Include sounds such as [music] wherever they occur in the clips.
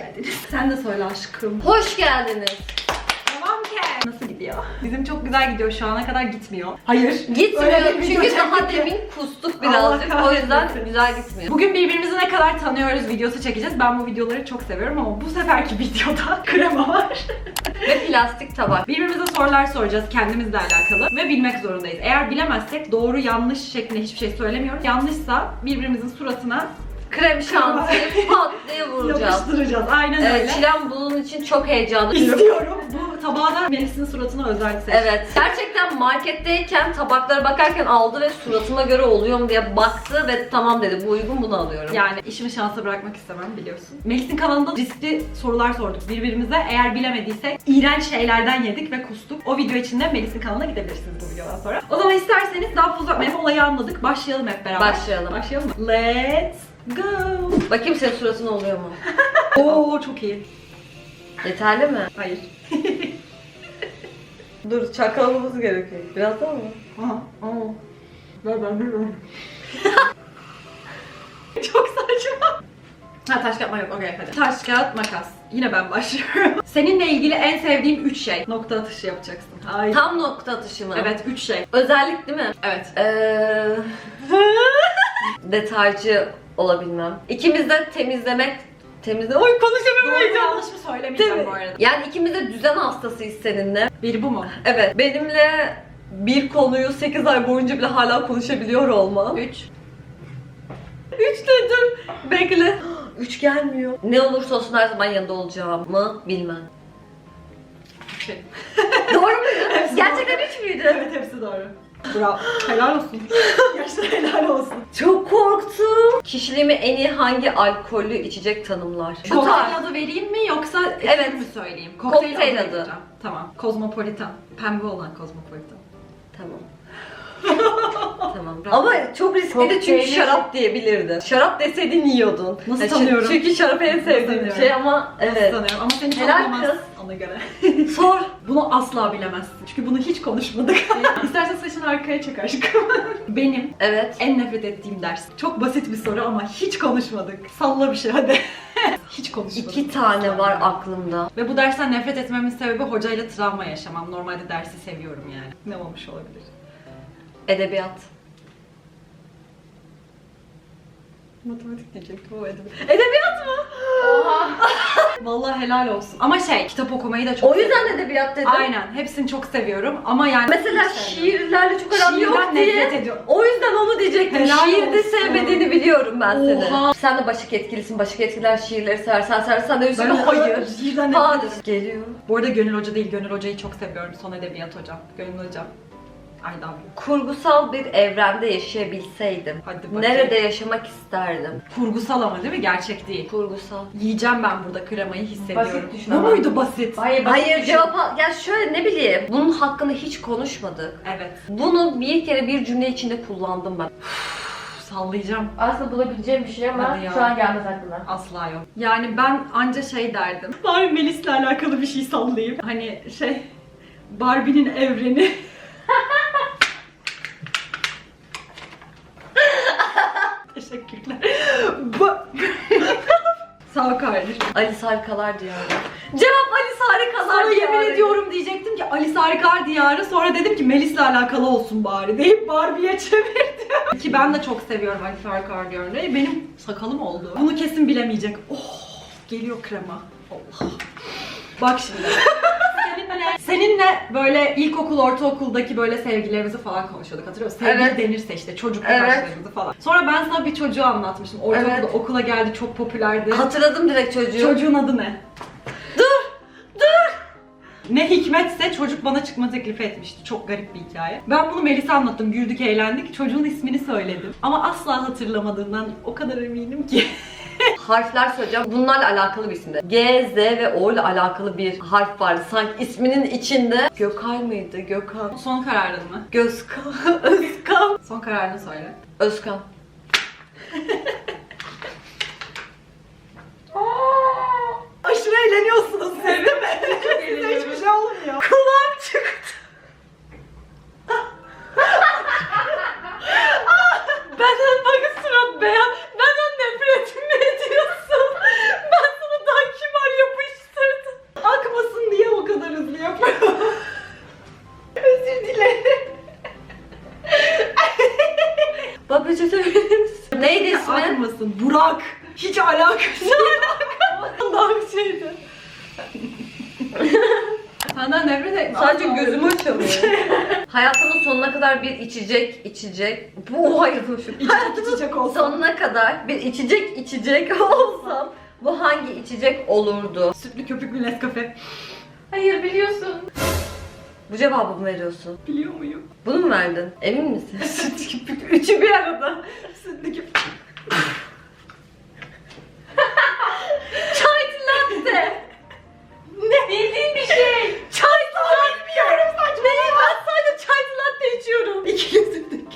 geldiniz. Sen de söyle aşkım. Hoş geldiniz. Tamam ki. Nasıl gidiyor? Bizim çok güzel gidiyor. Şu ana kadar gitmiyor. Hayır. Gitmiyor Öyle bir video çünkü daha çektik ki. demin kustuk birazcık. Allah O yüzden kahretsin. güzel gitmiyor. Bugün birbirimizi ne kadar tanıyoruz videosu çekeceğiz. Ben bu videoları çok seviyorum ama bu seferki [laughs] videoda krema var. Ve plastik tabak. Birbirimize sorular soracağız kendimizle alakalı ve bilmek zorundayız. Eğer bilemezsek doğru yanlış şeklinde hiçbir şey söylemiyoruz. Yanlışsa birbirimizin suratına Krem şantiyi [laughs] pat diye vuracağız. yapıştıracağız. Aynen öyle. Evet, Çilem bunun için çok heyecanlıyım. İstiyorum. Bu tabağı da Melis'in suratına özel seçtim. Evet. Gerçekten marketteyken tabaklara bakarken aldı ve suratıma göre oluyor mu diye baktı ve tamam dedi bu uygun bunu alıyorum. Yani işimi şansa bırakmak istemem biliyorsun. Melis'in kanalında riskli sorular sorduk birbirimize. Eğer bilemediysek iğrenç şeylerden yedik ve kustuk. O video için de Melis'in kanalına gidebilirsiniz bu videodan sonra. O zaman isterseniz daha fazla. Olayı anladık. Başlayalım hep beraber. Başlayalım. Başlayalım mı? Let's go. Bakayım senin suratın oluyor mu? [laughs] Oo çok iyi. Yeterli mi? Hayır. [laughs] Dur çakalamamız gerekiyor. Biraz daha mı? Aha. Aa. Ver ben bilmiyorum. [laughs] çok saçma. Ha taş kağıt makas. Okey hadi. Taş kağıt makas. Yine ben başlıyorum. Seninle ilgili en sevdiğim 3 şey. Nokta atışı yapacaksın. Ay. Tam nokta atışı mı? Evet 3 şey. Özellik değil mi? Evet. Ee, detaycı olabilmem. İkimiz de temizlemek temizle. Oy konuşamıyorum Doğru heyecanla. yanlış mı söylemeyeceğim bu arada. Yani ikimiz de düzen hastasıyız seninle. Biri bu mu? Evet. Benimle bir konuyu 8 ay boyunca bile hala konuşabiliyor olman. 3. 3 dedim. Bekle. [gasps] 3 gelmiyor. Ne olursa olsun her zaman yanında olacağımı bilmem. Şey. Doğru muydu? [laughs] Hepsi Gerçekten 3 müydü? Evet hepsi doğru. Bravo. Helal olsun. [laughs] Gerçekten helal olsun. Çok korktum. Kişiliğimi en iyi hangi alkollü içecek tanımlar? Şu Kokteyl tarz. adı vereyim mi yoksa Evet. evet. mi söyleyeyim? Kokteyl adı. vereceğim. Tamam. Kozmopolitan. Pembe olan kozmopolitan. Tamam. [laughs] tamam. Ama çok riskliydi çünkü Kokteyli- şarap diyebilirdin. Şarap deseydin yiyordun. Nasıl Yani tanıyorum? Çünkü şarap en sevdiğim tanıyorum? şey ama evet. Sanıyorum ama seni Helal kız. Ona göre. [laughs] Sor. Bunu asla bilemezsin. Çünkü bunu hiç konuşmadık. [laughs] İstersen saçını arkaya çek aşkım. [laughs] Benim Evet. en nefret ettiğim ders. Çok basit bir soru ama hiç konuşmadık. Salla bir şey hadi. hiç konuşmadık. İki tane var aklımda. Ve bu dersten nefret etmemin sebebi hocayla travma yaşamam. Normalde dersi seviyorum yani. Ne olmuş olabilir? Edebiyat. Matematik diyecektim o edebiyat. Edebiyat mı? [laughs] Vallahi helal olsun. Ama şey, kitap okumayı da çok O yüzden edebiyat dedim. Aynen, hepsini çok seviyorum ama yani... Mesela şiirlerle çok aram yok Şiirden diye. nefret ediyorum. O yüzden onu diyecektim. Helal Şiirde olsun. sevmediğini biliyorum ben seni. Oha. Sen de başak etkilisin. Başak etkiler şiirleri seversen seversen de Yusuf'a Ben hayır. Şiirden nefret Hayır. Geliyor. Bu arada Gönül Hoca değil, Gönül Hoca'yı çok seviyorum. Son edebiyat hocam. Gönül Hocam. I love you. Kurgusal bir evrende yaşayabilseydim. Hadi bakayım. Nerede yaşamak isterdim? Kurgusal ama değil mi? Gerçek değil. Kurgusal. Yiyeceğim ben burada kremayı hissediyorum. Basit düşün Bu ama. muydu basit? Hayır, basit Hayır düşün. cevap al. Ya şöyle ne bileyim. Bunun hakkında hiç konuşmadık. Evet. Bunu bir kere bir cümle içinde kullandım ben. Uf, sallayacağım. Aslında bulabileceğim bir şey ama Hadi ya. şu an gelmez aklıma. Asla yok. Yani ben anca şey derdim. Bari Melis'le alakalı bir şey sallayayım. Hani şey Barbie'nin evreni. Teşekkürler. Bu... Sağ ol kardeşim. Alice Harikalar Diyarı. Cevap Alice Harikalar Sana Diyarı. yemin ediyorum diyecektim ki Alice Harikar Diyarı. Sonra dedim ki Melis'le alakalı olsun bari deyip Barbie'ye çevirdim. ki ben de çok seviyorum Alice Harikar Diyarı'nı. Benim sakalım oldu. Bunu kesin bilemeyecek. Oh geliyor krema. Allah. Bak şimdi. Seninle, böyle ilkokul, ortaokuldaki böyle sevgilerimizi falan konuşuyorduk hatırlıyor musun? Sevgili Evet. denirse işte çocukluk Evet. aşklarımızı falan. Sonra ben sana bir çocuğu anlatmıştım. Ortaokulda Evet. okula geldi çok popülerdi. Hatırladım direkt çocuğu. Çocuğun adı ne? Dur! Dur! Ne hikmetse çocuk bana çıkma teklifi etmişti. Çok garip bir hikaye. Ben bunu Melis'e anlattım. Güldük, eğlendik. Çocuğun ismini söyledim. Ama asla hatırlamadığından o kadar eminim ki. [laughs] Harfler söyleyeceğim. Bunlarla alakalı bir isimde. G, Z ve O ile alakalı bir harf vardı. Sanki isminin içinde Gökay mıydı? Gökhan. Son kararın mı? Gözkan. [laughs] Özkan. Son kararını söyle. Özkan. [laughs] Aşırı eğleniyorsunuz siz değil mi? Size hiçbir şey olmuyor. Kulağım çıktı. Benden bakın surat beyan. Benden nefret mi ediyorsun? Ben sana daha kim özür dilerim. Baba peçete verir misin? Neydi ismi? Akmasın. Burak. Hiç alakası yok. Daha bir şeydi. Senden nefret et. Sadece gözümü açamıyor. Hayatımın sonuna kadar bir içecek içecek. Bu hayatım şu. İçecek içecek olsun. Sonuna kadar bir içecek içecek olsam bu hangi içecek olurdu? Sütlü köpüklü Nescafe. Hayır biliyorsun. Bu cevabı mı veriyorsun? Biliyor muyum? Bunu mu verdin? Emin misin? [laughs] Sütlü [laughs] köpüklü. Üçü bir arada. Sütlü köpüklü. Çay latte. Ne? Bildiğin bir şey. Çay latte. Bilmiyorum saçma. Neyi ben sadece çay latte içiyorum. İki gözündük.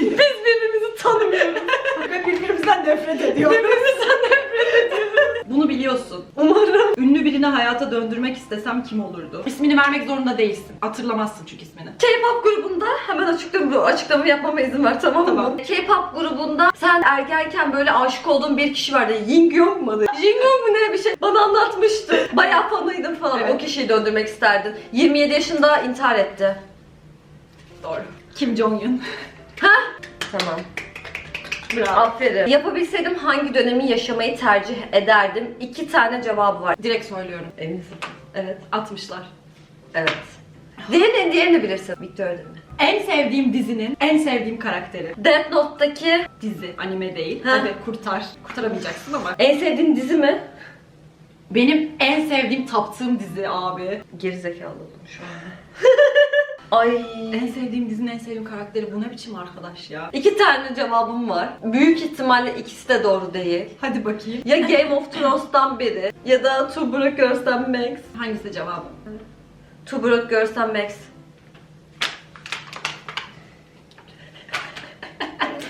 Biz birbirimizi tanımıyoruz. Ve birbirimizden nefret ediyoruz. Birbirimizden nefret ediyoruz. Bunu biliyorsun. Umarım. Ünlü birini hayata döndürmek istesem kim olurdu? İsmini vermek zorunda değilsin. Hatırlamazsın çünkü ismini. K-pop grubunda hemen açıklama, açıklama yapmama izin ver tamam mı? Tamam. K-pop grubunda sen ergenken böyle aşık olduğun bir kişi vardı. Yingyoung mu? Jingyoung mu ne bir şey? Bana anlatmıştı. Bayağı fanıydım falan. Evet. O kişiyi döndürmek isterdin. 27 yaşında intihar etti. Doğru. Kim Jong-un. Tamam. Bravo. Aferin. Yapabilseydim hangi dönemi yaşamayı tercih ederdim? İki tane cevabı var. Direkt söylüyorum. Eminsin. Evet. 60'lar. Evet. Diğerini, diğerini bilirsin. Victor mi? En sevdiğim dizinin en sevdiğim karakteri. Death Note'daki Dizi, anime değil. Ha. Tabii kurtar. Kurtaramayacaksın ama. en sevdiğin dizi mi? Benim en sevdiğim, taptığım dizi abi. Gerizekalı oldum şu anda. [laughs] Ay. En sevdiğim dizinin en sevdiğim karakteri bu ne biçim arkadaş ya? İki tane cevabım var. Büyük ihtimalle ikisi de doğru değil. Hadi bakayım. Ya Game of Thrones'tan biri ya da Two Broke Girls'tan Max. Hangisi cevabı? Two Broke Girls'tan Max.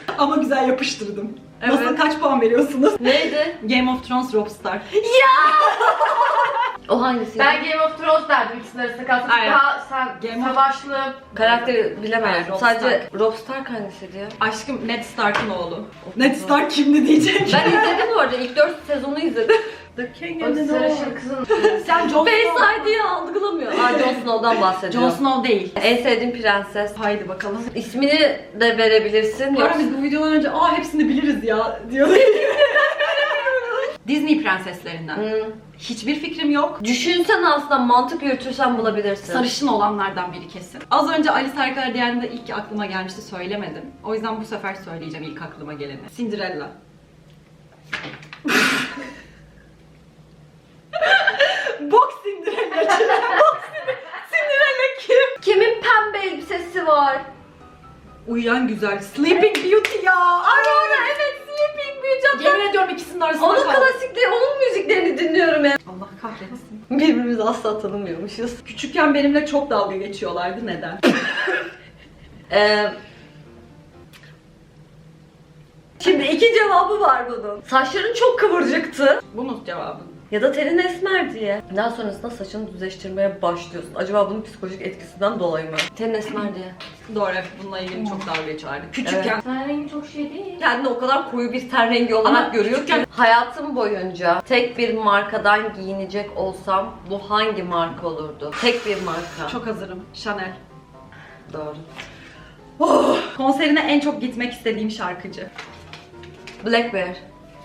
[laughs] Ama güzel yapıştırdım. Evet. Nasıl kaç puan veriyorsunuz? Neydi? Game of Thrones Robstar. [laughs] O hangisi? Ben Game of Thrones derdim ikisinin arasında kalsın. Aynen. Daha sen Game of- savaşlı. Karakteri bilemedim. Hayır, Robb Sadece Rob Stark hangisiydi ya? Aşkım Ned Stark'ın oğlu. Ned Stark kimdi diyecek. Ben izledim bu arada. İlk 4 sezonu izledim. The King O and the sarışın kızın. [laughs] Sen Jon Face Snow. ID'yi algılamıyor. Aa Jon Snow'dan bahsediyor. Jon Snow değil. En sevdiğim prenses. Haydi bakalım. İsmini de verebilirsin. Yoksa... biz bu videodan önce aa hepsini biliriz ya diyorduk. [laughs] Disney prenseslerinden. Hmm. Hiçbir fikrim yok. Düşünsen aslında mantık yürütürsen bulabilirsin. Sarışın olanlardan biri kesin. Az önce Ali Serkar Diyanı'nda ilk aklıma gelmişti söylemedim. O yüzden bu sefer söyleyeceğim ilk aklıma geleni. Cinderella. [laughs] Bok Cinderella. [laughs] Bok Cinderella kim? Kimin pembe elbisesi var? Uyuyan güzel. Sleeping Beauty ya. Aurora evet. Yemin ediyorum ikisinin arasında Onun kaldım. klasikleri, onun müziklerini dinliyorum ya. Allah kahretsin. Birbirimizi asla tanımıyormuşuz. Küçükken benimle çok dalga geçiyorlardı. Neden? [laughs] Ee, şimdi iki cevabı var bunun. Saçların çok kıvırcıktı. Bunun cevabı. Ya da terin esmer diye. Daha sonrasında saçını düzleştirmeye başlıyorsun. Acaba bunun psikolojik etkisinden dolayı mı? Terin esmer diye. Doğru evet bununla ilgili çok dalga geçiyorlardı. Küçükken. Ten rengi çok şey değil. Kendini o kadar koyu bir ten rengi olarak Ama görüyor ki. küçükken- Hayatım boyunca tek bir markadan giyinecek olsam bu hangi marka olurdu? Tek bir marka. Çok hazırım. Chanel. doğru. Oh! Konserine en çok gitmek istediğim şarkıcı. Black Bear.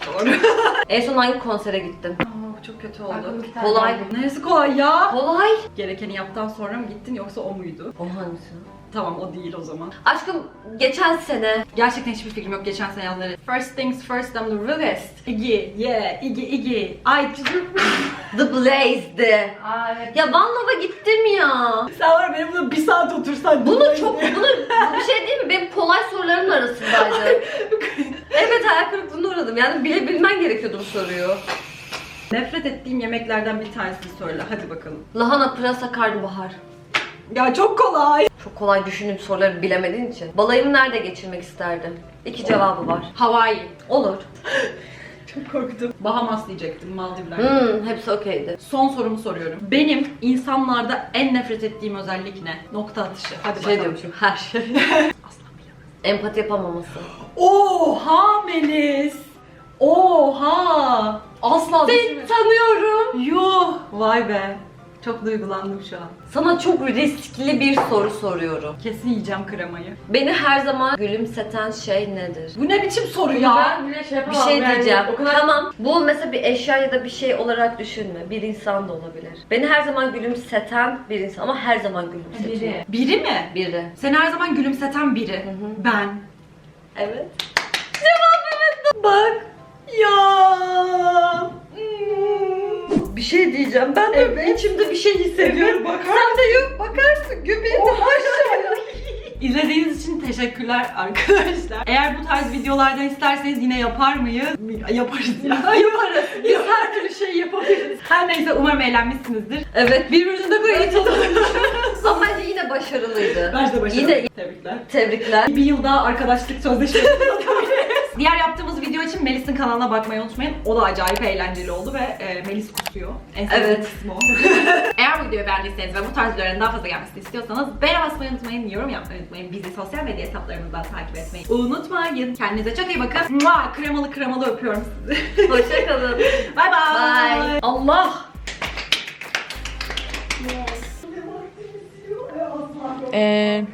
[laughs] En son hangi konsere gittim? Aa, çok kötü oldu. Kolay. Neresi kolay ya? Kolay. Gerekeni yaptıktan sonra mı gittin yoksa o muydu? O hangisi? Tamam o değil o zaman. Aşkım geçen sene Gerçekten hiçbir fikrim yok geçen sene yazları. First things first I'm the realest. Iggy, yeah, Iggy, Iggy. Just... [laughs] The Blaze'di. Aa evet. Ya One Love'a gittim ya. Sen var benim burada bir saat otursan... Bunu çok, bunu bu bir şey değil mi? Benim kolay sorularımın arasındaydı. [laughs] evet hayal kırıklığına uğradım. Yani bilebilmen gerekiyordu bu soruyu. Nefret ettiğim yemeklerden bir tanesini söyle. Hadi bakalım. Lahana, pırasa, karnabahar. Ya çok kolay. Çok kolay düşündüğüm soruları bilemediğin için. Balayımı nerede geçirmek isterdim? İki cevabı var. Hawaii. Olur. [gasps] Çok korktum. Bahamas diyecektim, Maldivler. Hmm, hepsi okeydi. Son sorumu soruyorum. Benim insanlarda en nefret ettiğim özellik ne? Nokta atışı. Hadi Şey bakalım. diyormuşum, her şey. [laughs] Aslan bilemez. Empati yapamaması. Oha Melis. Oha. Asla Seni düşünme- tanıyorum. Yuh. Vay be. Çok duygulandım şu an. Sana çok riskli bir soru soruyorum. Kesin yiyeceğim kremayı. Beni her zaman gülümseten şey nedir? Bu ne biçim soru Ya. ya? Ben bile şey Bir yapamam. şey yani. diyeceğim. O kadar Tamam. Bu mesela bir eşya ya da bir şey olarak düşünme. Bir insan da olabilir. Beni her zaman gülümseten bir insan ama her zaman gülümsetiyor. biri. Biri mi? Biri. Seni her zaman gülümseten biri. hı. Ben. Evet. Evet. Bak. Ya. Hmm. Bir şey diyeceğim. Ben de içimde bir şey hissediyorum. Evet, bakar Sen de yok. Bakarsın. Göbeğinde aşağıya. [laughs] İzlediğiniz için teşekkürler arkadaşlar. Eğer bu tarz videolardan isterseniz yine yapar mıyız? Yaparız ya. Yaparız. [laughs] Biz her türlü şey yapabiliriz. Her neyse umarım eğlenmişsinizdir. Evet. Birbirinize de böyle [laughs] Ama bence yine başarılıydı. Bence de başarılı. Yine Tebrikler. tebrikler. Bir yıl daha arkadaşlık sözleşmesi. Diğer yaptığımız video için Melis'in kanalına bakmayı unutmayın. O da acayip eğlenceli oldu ve e, Melis kusuyor. En Evet. kısmı o. [laughs] Eğer bu videoyu beğendiyseniz ve bu tarz videoların daha fazla gelmesini istiyorsanız beğen basmayı unutmayın, yorum yapmayı unutmayın. Bizi sosyal medya hesaplarımızdan takip etmeyi unutmayın. Kendinize çok iyi bakın. Mua, kremalı kremalı öpüyorum sizi. [laughs] Hoşçakalın. Bye bye. Bye. Allah. Ee,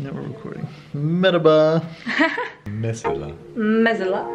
Now we're recording. Merhaba. [laughs] Mesela. mesela.